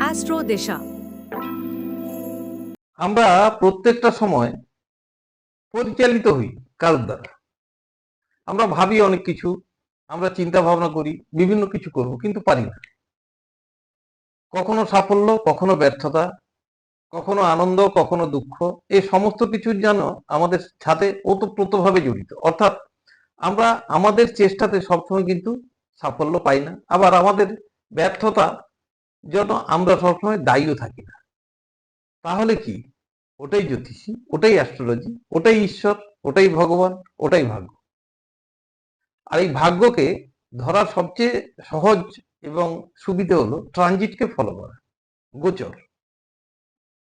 Astro দিশা আমরা প্রত্যেকটা সময় পরিচালিত হই কারোর দ্বারা। আমরা ভাবি অনেক কিছু, আমরা চিন্তা ভাবনা করি, বিভিন্ন কিছু করব, কিন্তু পারি না। কখনো সাফল্য, কখনো ব্যর্থতা, কখনো আনন্দ, কখনো দুঃখ, এই সমস্ত কিছুর যেন আমাদের সাথে ওতপ্রোতভাবে জড়িত। অর্থাৎ আমরা আমাদের চেষ্টাতে সবসময় কিন্তু সাফল্য পাই না, আবার আমাদের ব্যর্থতা জন্য আমরা সবসময় দায়ীও থাকি না। তাহলে কি? ওটাই জ্যোতিষী, ওটাই অ্যাস্ট্রোলজি ওটাই ঈশ্বর, ওটাই ভগবান, ওটাই ভাগ্য। আর এই ভাগ্যকে ধরার সবচেয়ে সহজ এবং সুবিধে হলো ট্রানজিটকে ফলো করা, গোচর।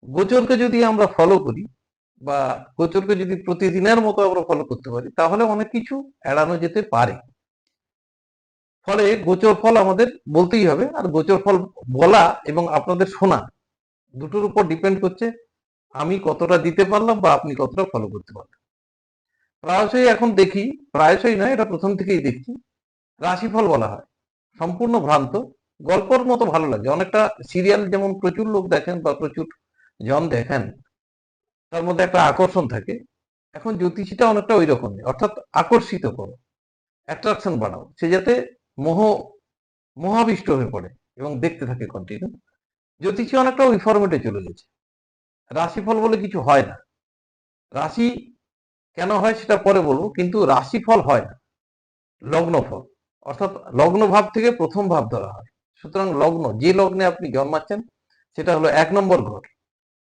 গোচরকে যদি আমরা ফলো করি বা গোচরকে যদি প্রতিদিনের মতো আমরা ফলো করতে পারি, তাহলে অনেক কিছু এড়ানো যেতে পারে। ফলে গোচর ফল আমাদের বলতেই হবে, আর গোচর ফল বলা এবং আপনাদের শোনা দুটোর উপর ডিপেন্ড করছে আমি কতটা দিতে পারলাম বা আপনি কতটা ফলো করতে পারলেন। প্রায়শই এখন দেখি, প্রায়শই নয়, এটা প্রথম থেকেই দেখছি, রাশিফল বলা হয়, সম্পূর্ণ ভ্রান্ত, গল্পর মতো ভালো লাগে, অনেকটা সিরিয়াল যেমন প্রচুর লোক দেখেন বা প্রচুর জন দেখেন, তার মধ্যে একটা আকর্ষণ থাকে, এখন জ্যোতিষীটা অনেকটা ওই রকমই, অর্থাৎ আকর্ষিত করো অ্যাট্রাকশন বাড়াও সে যাতে মোহ, মোহাবিষ্ট হয়ে পড়ে এবং দেখতে থাকে কন্টিনিউ জ্যোতিষী অনেকটা ওই ফরম্যাটে চলে গেছে। রাশিফল বলে কিছু হয় না। রাশি কেন হয় সেটা পরে বলব, কিন্তু রাশিফল হয় না। লগ্নফল, অর্থাৎ লগ্ন ভাব থেকে প্রথম ভাব ধরা হয়। সুতরাং লগ্ন, যে লগ্নে আপনি জন্মাচ্ছেন, সেটা হলো এক নম্বর ঘর।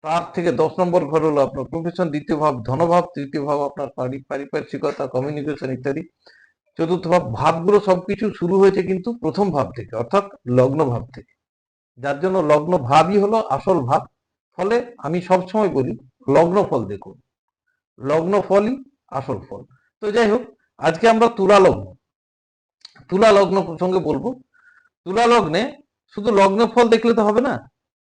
তার থেকে দশ নম্বর ঘর হলো আপনার প্রফেশন দ্বিতীয় ভাব, ধনভাব, তৃতীয় ভাব আপনার পারিপার্শ্বিকতা কমিউনিকেশন ইত্যাদি। চতুর্থ ভাব, ভাবগুলো সবকিছু শুরু হয়েছে কিন্তু প্রথম ভাব থেকে, অর্থাৎ লগ্ন ভাব থেকে। যার জন্য লগ্ন ভাবই হলো আসল ভাব। ফলে আমি সবসময় বলি, লগ্ন ফল দেখুন। লগ্ন ফলই আসল ফল। তো যাই হোক, আজকে আমরা তুলা লগ্ন। তুলা লগ্ন প্রসঙ্গে বলব। তুলা লগ্নে শুধু লগ্ন ফল দেখলে তো হবে না,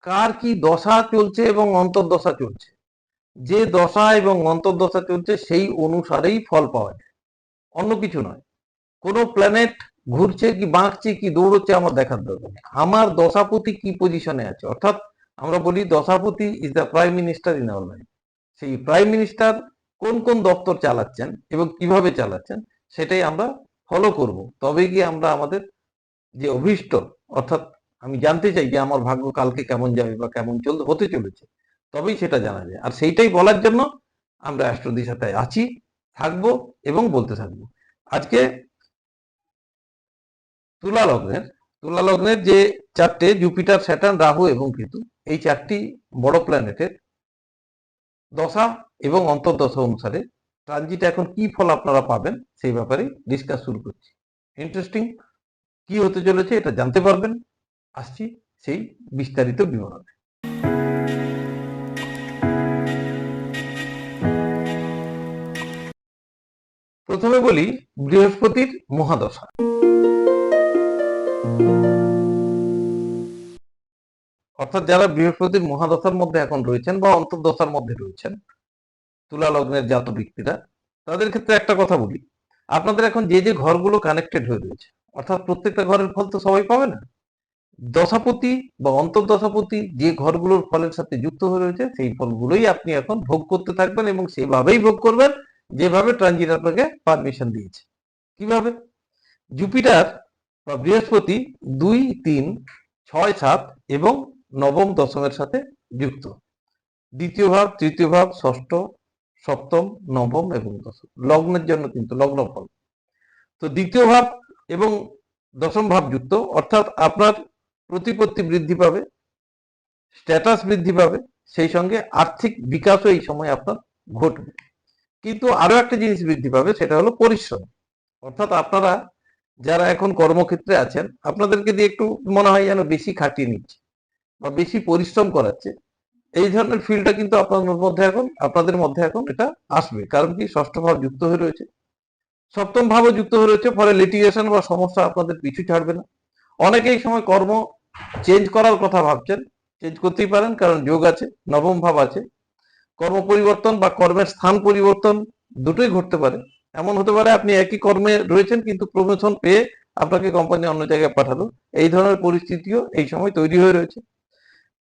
কার কি দশা চলছে এবং অন্তর্দশা চলছে। যে দশা এবং অন্তর্দশা চলছে, সেই অনুসারেই ফল পাওয়া যায়। অন্য কিছু নয়। কোনো প্ল্যানেট ঘুরছে কি, বাঁকছে কি, দৌড়চ্ছে আমার দেখার দরকার। আমার দশাপতি কি পজিশনে আছে? অর্থাৎ আমরা বলি দশাপতি is the prime minister in our life সেই প্রাইম মিনিস্টার কোন কোন দপ্তর চালাচ্ছেন এবং কীভাবে চালাচ্ছেন সেটাই আমরা ফলো করব। তবে গিয়ে আমরা আমাদের যে অভীষ্ট, অর্থাৎ আমি জানতে চাই যে আমার ভাগ্য কালকে কেমন যাবে বা কেমন চল, হতে চলেছে, তবেই সেটা জানা যায়। আর সেইটাই বলার জন্য আমরা অ্যাস্ট্রোদিশাতে আছি, থাকব এবং বলতে থাকব। আজকে তুলা লগ্নের তুলা লগ্নের যে চারটে জুপিটার স্যাটার্ন রাহু এবং কেতু, এই চারটি বড় প্ল্যানেটের দশা এবং অন্তর্দশা অনুসারে ট্রানজিট এখন কি ফল আপনারা পাবেন, সেই ব্যাপারে ডিসকাস শুরু করছি। ইন্টারেস্টিং কি হতে চলেছে এটা জানতে পারবেন। আসছি সেই বিস্তারিত বিবরণে। প্রথমে বলি বৃহস্পতির মহাদশা। অর্থাৎ যারা বৃহস্পতির মহাদশার মধ্যে এখন রয়েছেন বা অন্তর্দশার মধ্যে রয়েছেন, তুলা লগ্নের জাত ব্যক্তিরা, তাদের ক্ষেত্রে একটা কথা বলি। আপনাদের এখন যে যে ঘরগুলো কানেক্টেড হয়ে রয়েছে, অর্থাৎ প্রত্যেকটা ঘরের ফল তো সবাই পাবে না। দশাপতি বা অন্তর্দশাপতি যে ঘরগুলোর ফলের সাথে যুক্ত হয়ে রয়েছে, সেই ফলগুলোই আপনি এখন ভোগ করতে থাকবেন এবং সেভাবেই ভোগ করবেন যেভাবে ট্রানজিট আপনাকে পারমিশন দিয়েছে। কীভাবে? জুপিটার বা বৃহস্পতি দুই, তিন, ছয়, সাত এবং নবম, দশমের সাথে যুক্ত। দ্বিতীয় ভাব তৃতীয় ভাব ষষ্ঠ, সপ্তম, নবম এবং দশম। লগ্নের জন্য কিন্তু লগ্ন ফল। তো দ্বিতীয় ভাব এবং দশম ভাব যুক্ত, অর্থাৎ আপনার প্রতিপত্তি বৃদ্ধি পাবে স্ট্যাটাস বৃদ্ধি পাবে, সেই সঙ্গে আর্থিক বিকাশও এই সময় আপনার ঘটবে। কিন্তু আরও একটা জিনিস বৃদ্ধি পাবে, সেটা হলো পরিশ্রম। অর্থাৎ আপনারা যারা এখন কর্মক্ষেত্রে আছেন, আপনাদেরকে দিয়ে একটু মনে হয় যেন বেশি খাটিয়ে নিচ্ছে। বা বেশি পরিশ্রম করাচ্ছে, এই ধরনের ফিলটা কিন্তু আপনাদের মধ্যে এখন, আপনাদের মধ্যে এখন এটা আসবে। কারণ কি? ষষ্ঠ ভাব যুক্ত হয়ে রয়েছে। সপ্তম ভাবও যুক্ত হয়ে রয়েছে, ফলে লিটিগেশন বা সমস্যা আপনাদের পিছু ছাড়বে না। অনেকে এই সময় কর্ম চেঞ্জ করার কথা ভাবছেন চেঞ্জ করতেই পারেন, কারণ যোগ আছে, নবম ভাব আছে। কর্ম পরিবর্তন বা কর্মের স্থান পরিবর্তন দুটোই ঘটতে পারে। এমন হতে পারে আপনি একই কর্মে রয়েছেন, কিন্তু প্রমোশন পেয়ে আপনাকে কোম্পানি অন্য জায়গায় পাঠালো। এই ধরনের পরিস্থিতিও এই সময় তৈরি হয়ে রয়েছে।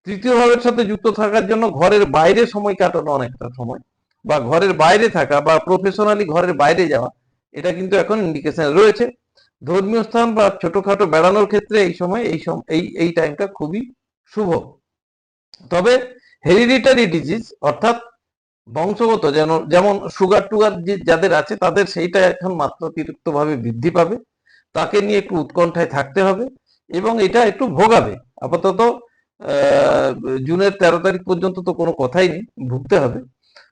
তৃতীয় ভাবের সাথে যুক্ত থাকার জন্য ঘরের বাইরে সময় কাটানো অনেকটা সময়, বা ঘরের বাইরে থাকা, বা প্রফেশনালি ঘরের বাইরে যাওয়া, এটা কিন্তু এখন ইন্ডিকেশন রয়েছে। ধর্মীয় স্থান বা ছোটখাটো বেড়ানোর ক্ষেত্রে এই সময়, এই এই এই টাইমটা খুবই শুভ। তবে হেরিডিটারি ডিজিজ অর্থাৎ বংশগত যেন, যেমন সুগার টুগার যাদের আছে, তাদের সেইটা এখন মাত্রাতিরিক্ত ভাবে বৃদ্ধি পাবে। তাকে নিয়ে একটু উৎকণ্ঠায় থাকতে হবে, এবং এটা একটু ভোগাবে। আপাতত জুনের তেরো তারিখ পর্যন্ত তো কোনো কথাই নেই, ভুগতে হবে।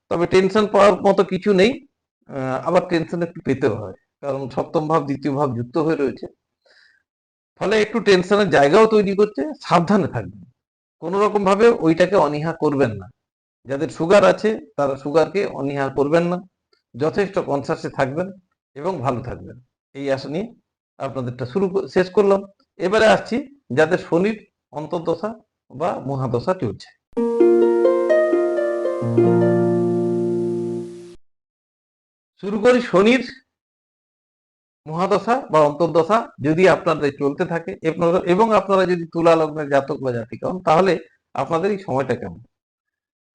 তবে টেনশন পাওয়ার মতো কিছু নেই আবার টেনশন একটু পেতে হয়, কারণ সপ্তম ভাব, দ্বিতীয় ভাব যুক্ত হয়ে রয়েছে। ফলে একটু টেনশনের জায়গাও তৈরি করছে সাবধানে থাকবেন। কোনো রকম ভাবে ওইটাকে অনীহা করবেন না। যাদের সুগার আছে, তারা সুগারকে অনীহা করবেন না। যথেষ্ট কনসাসে থাকবেন এবং ভালো থাকবেন। এই আশা নিয়ে আপনাদেরটা শুরু শেষ করলাম। এবারে আসছি যাদের শনির অন্তর্দশা বা মহাদশা চলছে। শুরু করি শনির মহাদশা বা অন্তর্দশা যদি আপনাদের চলতে থাকে এবং আপনারা যদি তুলা লগ্নের জাতক বা জাতিকা হন, তাহলে আপনাদের এই সময়টা কেমন?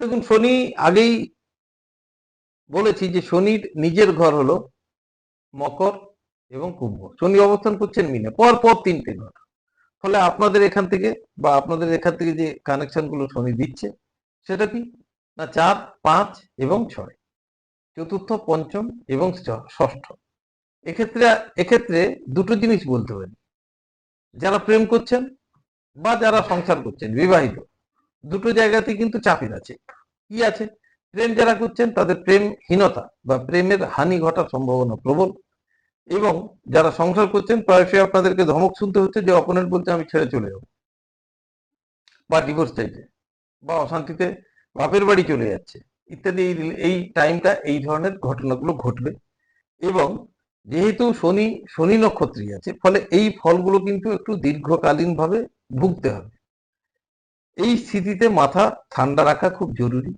দেখুন, শনি আগেই বলেছি যে শনির নিজের ঘর হলো মকর এবং কুম্ভ। শনি অবস্থান করছেন মিনে। পর পর তিনটে ঘর। ফলে আপনাদের এখান থেকে বা আপনাদের এখান থেকে যে কানেকশনগুলো শনি দিচ্ছে, সেটা কি? না চার, পাঁচ এবং ছয়। চতুর্থ, পঞ্চম এবং ষষ্ঠ। এক্ষেত্রে এক্ষেত্রে দুটো জিনিস বলতে পারি যারা প্রেম করছেন বা যারা সংসার করছেন, বিবাহিত, দুটো জায়গাতে কিন্তু চাপের আছে। কি আছে? প্রেম যারা করছেন, তাদের প্রেমহীনতা বা প্রেমের হানি ঘটার সম্ভাবনা প্রবল। এবং যারা সংসার করছেন, প্রায়শই আপনাদেরকে ধমক শুনতে হচ্ছে যে অপোনেন্ট বলছে, আমি ছেড়ে চলে যাব। বা ডিভোর্স চাইছে, বা অশান্তিতে বাপের বাড়ি চলে যাচ্ছে, ইত্যাদি, এই এই টাইমটা এই ধরনের ঘটনাগুলো ঘটবে। এবং যেহেতু শনি শনি নক্ষত্রী আছে, ফলে এই ফলগুলো কিন্তু একটু দীর্ঘকালীনভাবে ভুগতে হবে। এই স্থিতিতে মাথা ঠান্ডা রাখা খুব জরুরি।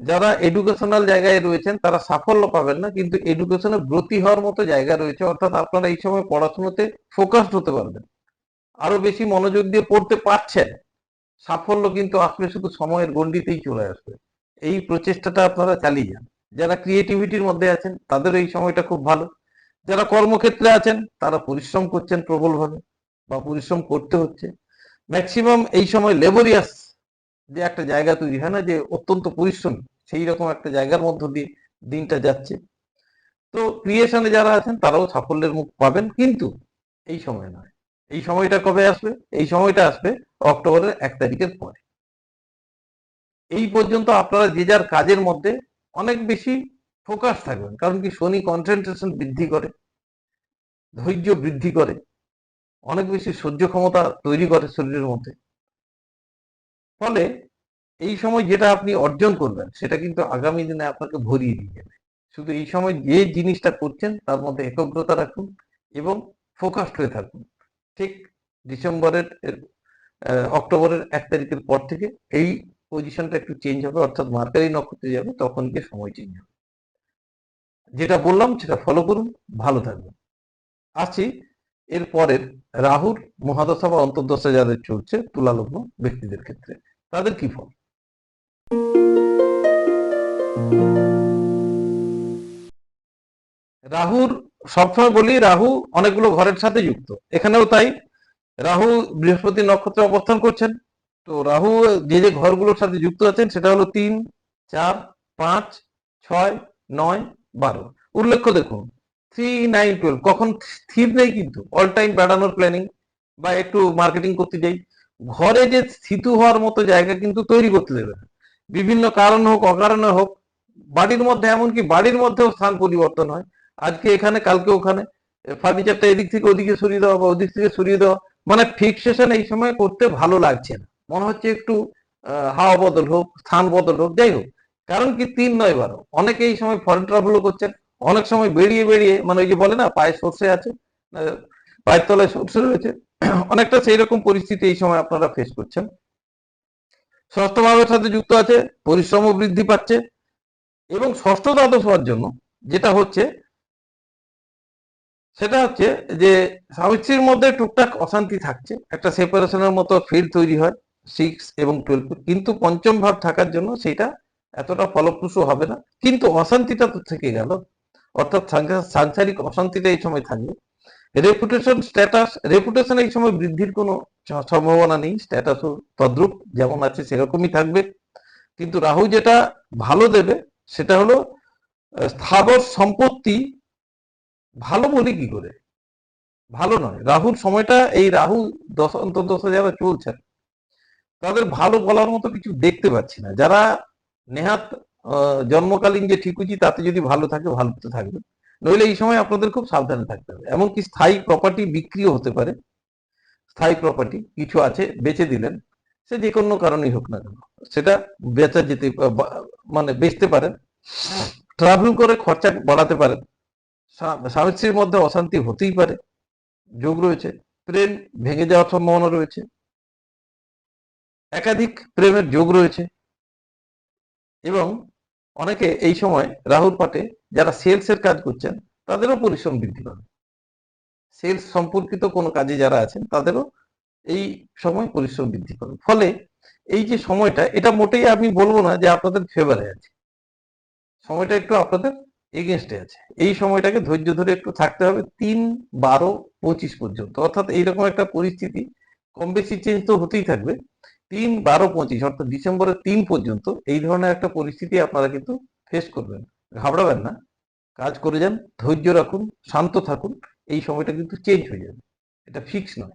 যারা এডুকেশনাল জায়গায় রয়েছেন, তারা সাফল্য পাবেন না, কিন্তু এডুকেশনে ব্রতি হওয়ার মতো জায়গা রয়েছে, অর্থাৎ আপনারা এই সময় পড়াশোনাতে ফোকাসড হতে পারবেন। আরও বেশি মনোযোগ দিয়ে পড়তে পারছেন, সাফল্য কিন্তু আসলে শুধু সময়ের গণ্ডিতেই চলে আসবে। এই প্রচেষ্টাটা আপনারা চালিয়ে যান। যারা ক্রিয়েটিভিটির মধ্যে আছেন, তাদের এই সময়টা খুব ভালো। যারা কর্মক্ষেত্রে আছেন, তারা পরিশ্রম করছেন প্রবলভাবে বা পরিশ্রম করতে হচ্ছে। ম্যাক্সিমাম এই সময় লেবরিয়াস যে একটা জায়গা তৈরি হয় না যে অত্যন্ত পরিশ্রমী, সেই রকম একটা জায়গার মধ্য দিয়ে দিনটা যাচ্ছে। তো ক্রিয়েশনে যারা আছেন, তারাও সাফল্যের মুখ পাবেন, কিন্তু এই সময় নয়। এই সময়টা কবে আসবে? এই সময়টা আসবে অক্টোবরের এক তারিখের পরে। এই পর্যন্ত আপনারা যে যার কাজের মধ্যে অনেক বেশি ফোকাস থাকবেন, কারণ কি শনি কনসেন্ট্রেশন বৃদ্ধি করে, ধৈর্য বৃদ্ধি করে, অনেক বেশি সহ্য ক্ষমতা তৈরি করে শরীরের মধ্যে। ফলে এই সময় যেটা আপনি অর্জন করবেন, সেটা কিন্তু আগামী দিনে আপনাকে ভরিয়ে দিয়ে যাবে। শুধু এই সময় যে জিনিসটা করছেন, তার মধ্যে একাগ্রতা রাখুন এবং ফোকাসড হয়ে থাকুন। ঠিক ডিসেম্বরের অক্টোবরের এক তারিখের পর থেকে এই পজিশনটা একটু চেঞ্জ হবে, অর্থাৎ মার্কারি নক্ষত্রে যাবে, তখন গিয়ে সময় চেঞ্জ হবে। যেটা বললাম, সেটা ফলো করুন, ভালো থাকবেন। আসছি এর পরের রাহুর মহাদশা বা অন্তর্দশা যাদের চলছে, তুলালগ্ন ব্যক্তিদের ক্ষেত্রে। তাদের কি ফল? রাহুর, সবসময় বলি রাহু অনেকগুলো ঘরের সাথে যুক্ত। এখানেও তাই। রাহু বৃহস্পতি নক্ষত্রে অবস্থান করছেন। তো রাহু যে যে ঘরগুলোর সাথে যুক্ত আছেন, সেটা হলো তিন, চার, পাঁচ, ছয়, নয়, বারো। উল্লেখ্য দেখুন থ্রি নাইন টুয়েলভ কখন স্থির নেই কিন্তু। অল টাইম বেড়ানোর প্ল্যানিং বা একটু মার্কেটিং করতে যাই। ঘরে যে স্থিত হওয়ার মতো জায়গা কিন্তু তৈরি করতে দেবে। বিভিন্ন কারণ হোক, অকারণে হোক, বাড়ির মধ্যে এমনকি বাড়ির মধ্যেও স্থান পরিবর্তন হয়। আজকে এখানে, কালকে ওখানে ফার্নিচারটা এদিক থেকে ওদিকে সরিয়ে দেওয়া বা ওদিক থেকে সরিয়ে দেওয়া মানে ফিক্সেশন এই সময় করতে ভালো লাগছে না। মনে হচ্ছে একটু হাওয়া বদল হোক, স্থান বদল হোক, যাই হোক। কারণ কি তিন নয় বারো। অনেকে এই সময় ফরেন ট্রাভেলও করছেন। অনেক সময় বেরিয়ে বেরিয়ে মানে ওই যে বলে না, পায়ে সর্ষে আছে পায়ের তলায় সর্ষে রয়েছে। অনেকটা সেই রকম পরিস্থিতি এই সময় আপনারা ফেস করছেন। ষষ্ঠ ভাবের সাথে যুক্ত আছে, পরিশ্রমও বৃদ্ধি পাচ্ছে এবং ষষ্ঠ দ্বাদশ হওয়ার জন্য যেটা হচ্ছে, সেটা হচ্ছে যে স্বামী মধ্যে টুকটাক অশান্তি থাকছে। একটা সেপারেশনের মতো ফিল তৈরি হয় সিক্স এবং টুয়েলভ কিন্তু পঞ্চম ভাব থাকার জন্য সেটা এতটা ফলপ্রসূ হবে না। কিন্তু অশান্তিটা তো থেকে গেল। অর্থাৎ সাংসা- সাংসারিক অশান্তিটা এই সময় থাকবে। রেপুটেশন স্ট্যাটাস রেপুটেশন এই সময় বৃদ্ধির কোনো সম্ভাবনা নেই স্ট্যাটাসও তদ্রুপ, যেমন আছে সেরকমই থাকবে। কিন্তু রাহু যেটা ভালো দেবে, সেটা হলো স্থাবর সম্পত্তি ভালো বলি কি করে? ভালো নয়। রাহুর সময়টা এই রাহু দশ অন্তর্দশা যারা চলছেন তাদের ভালো বলার মতো কিছু দেখতে পাচ্ছি না। যারা নেহাত জন্মকালীন যে ঠিকুচি, তাতে যদি ভালো থাকে, ভালো তো থাকবে। নইলে এই সময় আপনাদের খুব সাবধানে থাকতে হবে। এমনকি স্থায়ী প্রপার্টি বিক্রিও হতে পারে। স্থায়ী প্রপার্টি কিছু আছে, বেচে দিলেন। সে যে কোনো কারণেই হোক না কেন। সেটা বেচা যেতে মানে বেচতে পারেন। ট্রাভেল করে খরচা বাড়াতে পারেন। স্বামী স্ত্রীর মধ্যে অশান্তি হতেই পারে। যোগ রয়েছে। প্রেম ভেঙে যাওয়ার সম্ভাবনা রয়েছে। একাধিক প্রেমের যোগ রয়েছে। এবং অনেকে এই সময় রাহুল পাটে যারা সেলস এর কাজ করছেন, তাদেরও পরিশ্রম বৃদ্ধি পাবে। সেলস সম্পর্কিত কোনো কাজে যারা আছেন, তাদেরও এই সময় পরিশ্রম বৃদ্ধি পাবে। ফলে এই যে সময়টা, এটা মোটেই আমি বলব না যে আপনাদের ফেভারে আছে। সময়টা একটু আপনাদের এগেনস্টে আছে। এই সময়টাকে ধৈর্য ধরে একটু থাকতে হবে তিন বারো পঁচিশ পর্যন্ত। অর্থাৎ এইরকম একটা পরিস্থিতি কম বেশি চেঞ্জ তো হতেই থাকবে। তিন বারো পঁচিশ, অর্থাৎ ডিসেম্বরের তিন পর্যন্ত এই ধরনের একটা পরিস্থিতি আপনারা কিন্তু ফেস করবেন। ঘাবড়াবেন না। কাজ করে যান, ধৈর্য রাখুন, শান্ত থাকুন, এই সময়টা কিন্তু চেঞ্জ হয়ে যাবে। এটা ফিক্স নয়।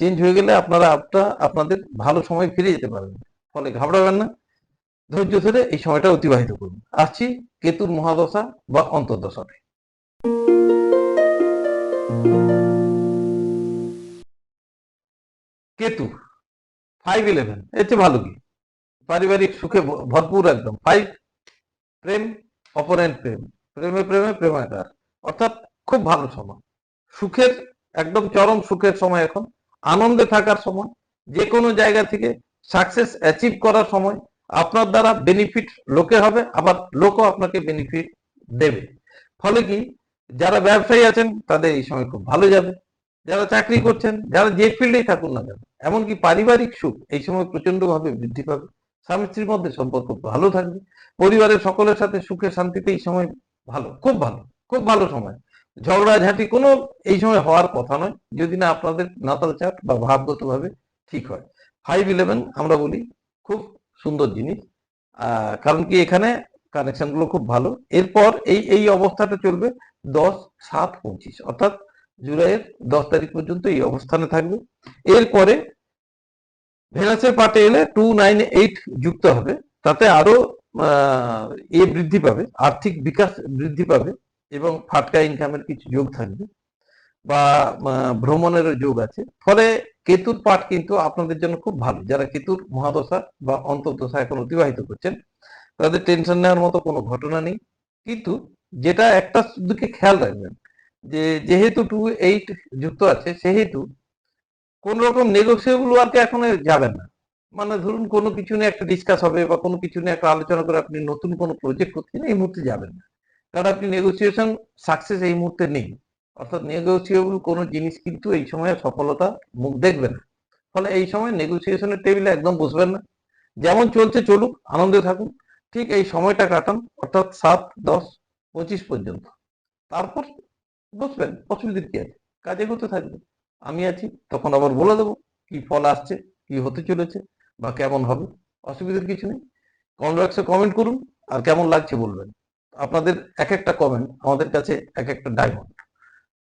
চেঞ্জ হয়ে গেলে আপনারা আপনার আপনাদের ভালো সময় ফিরে যেতে পারবেন ফলে ঘাবড়াবেন না। ধৈর্য ধরে এই সময়টা অতিবাহিত করুন। আসছি কেতুর মহাদশা বা অন্তর্দশাতে। কেতু ফাইভ ইলেভেন এর চেয়ে ভালো কি? পারিবারিক সুখে ভরপুর একদম। ফাইভ প্রেম অপরেন্ট প্রেম। প্রেমে প্রেমে প্রেমাকার অর্থাৎ খুব ভালো সময়। সুখের, একদম চরম সুখের সময় এখন। আনন্দে থাকার সময়। যে কোনো জায়গা থেকে সাকসেস অ্যাচিভ করার সময়। আপনার দ্বারা বেনিফিট লোকে হবে, আবার লোকও আপনাকে বেনিফিট দেবে। ফলে কি? যারা ব্যবসায়ী আছেন, তাদের এই সময় খুব ভালো যাবে। যারা চাকরি করছেন, যারা যে ফিল্ডেই থাকুন না কেন। এমনকি পারিবারিক সুখ, এই সময় প্রচণ্ড ভাবে বৃদ্ধি পাবে। স্বামী স্ত্রীর মধ্যে সম্পর্ক ভালো থাকবে। পরিবারের সকলের সাথে সুখে শান্তিতে এই সময় ভালো, খুব ভালো খুব ভালো সময়। ঝগড়াঝাঁটি কোনো এই সময় হওয়ার কথা নয়, যদি না আপনাদের নাতাল চাট বা ভাবগত ভাবে ঠিক হয়। ফাইভ ইলেভেন আমরা বলি খুব সুন্দর জিনিস কারণ কি এখানে কানেকশনগুলো খুব ভালো। এরপর এই এই অবস্থাটা চলবে দশ সাত পঁচিশ, অর্থাৎ জুলাইয়ের দশ তারিখ পর্যন্ত এই অবস্থানে থাকবে। এরপরে ভেনাসের পাটে এলে টু নাইন এইট যুক্ত হবে। তাতে আরও এ বৃদ্ধি পাবে আর্থিক বিকাশ বৃদ্ধি পাবে এবং ফাটকা ইনকামের কিছু যোগ থাকবে বা আহ, ভ্রমণেরও যোগ আছে। ফলে কেতুর পাঠ কিন্তু আপনাদের জন্য খুব ভালো। যারা কেতুর মহাদশা বা অন্তর্দশা এখন অতিবাহিত করছেন তাদের টেনশন নেওয়ার মতো কোনো ঘটনা নেই। কিন্তু যেটা একটা দিকে খেয়াল রাখবেন যে যেহেতু টু এইট যুক্ত আছে সেহেতু কোন রকম নেগোসিয়েবল ওয়ার্কে এখন যাবেন না। মানে ধরুন কোনো কিছু নিয়ে একটা ডিসকাস হবে বা কোনো কিছু নিয়ে একটা আলোচনা করে আপনি নতুন কোনো প্রজেক্ট করছেন, এই মুহূর্তে যাবেন না। কারণ আপনি নেগোসিয়েশন সাকসেস এই মুহূর্তে নেই। অর্থাৎ নেগোসিয়েবল কোনো জিনিস কিন্তু এই সময় সফলতা মুখ দেখবে না। ফলে এই সময় নেগোসিয়েশনের টেবিলে একদম বসবেন না। যেমন চলছে চলুক, আনন্দে থাকুন। ঠিক এই সময়টা কাটান, অর্থাৎ সাত, দশ, পঁচিশ পর্যন্ত। তারপর বসবেন অসুবিধার কি আছে? কাজে করতে থাকবে আমি আছি, তখন আবার বলে দেবো কি ফল আসছে, কি হতে চলেছে বা কেমন হবে, অসুবিধার কিছু নেই। কমেন্ট বক্সে কমেন্ট করুন আর কেমন লাগছে বলবেন। আপনাদের এক একটা কমেন্ট আমাদের কাছে এক একটা ডায়মন্ড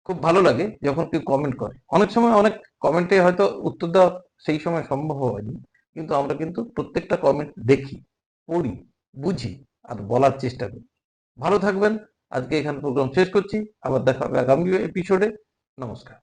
খুব ভালো লাগে যখন কেউ কমেন্ট করে। অনেক সময় অনেক কমেন্টে হয়তো উত্তর দেওয়া সেই সময় সম্ভব হয়নি, কিন্তু আমরা কিন্তু প্রত্যেকটা কমেন্ট দেখি, পড়ি, বুঝি আর বলার চেষ্টা করি। ভালো থাকবেন। আজকে এখানে প্রোগ্রাম শেষ করছি। আবার দেখা হবে আগামী এপিসোডে নমস্কার।